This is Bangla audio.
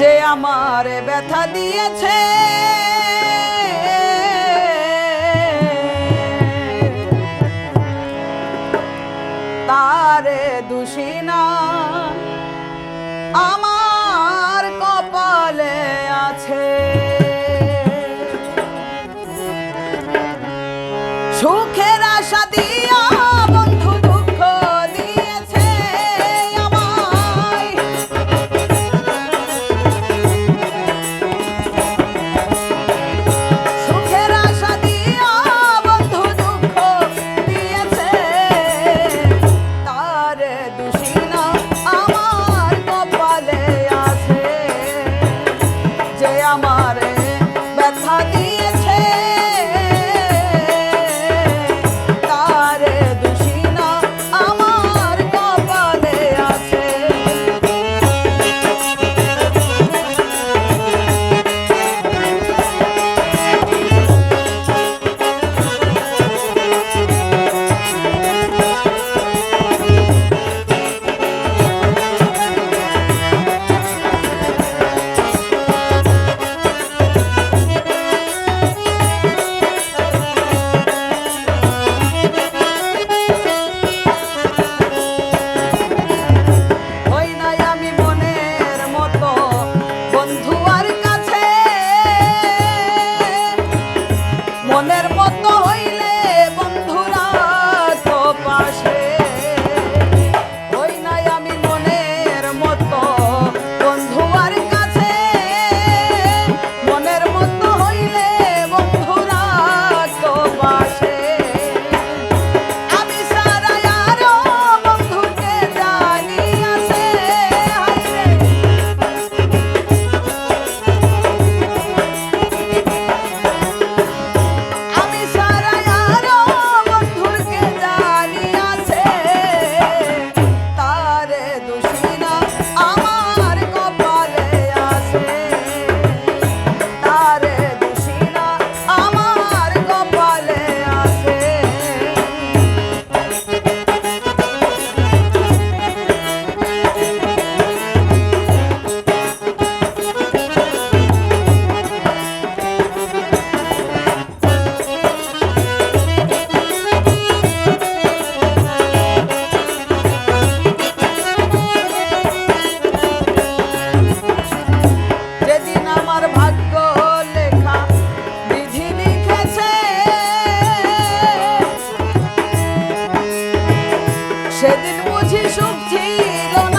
যে আমার ব্যথা দিয়েছে। তারে দোষী আমার কপালে আছে। সুখের আশা দিয়ে সেদিন বুঝি সুখ ছিল না।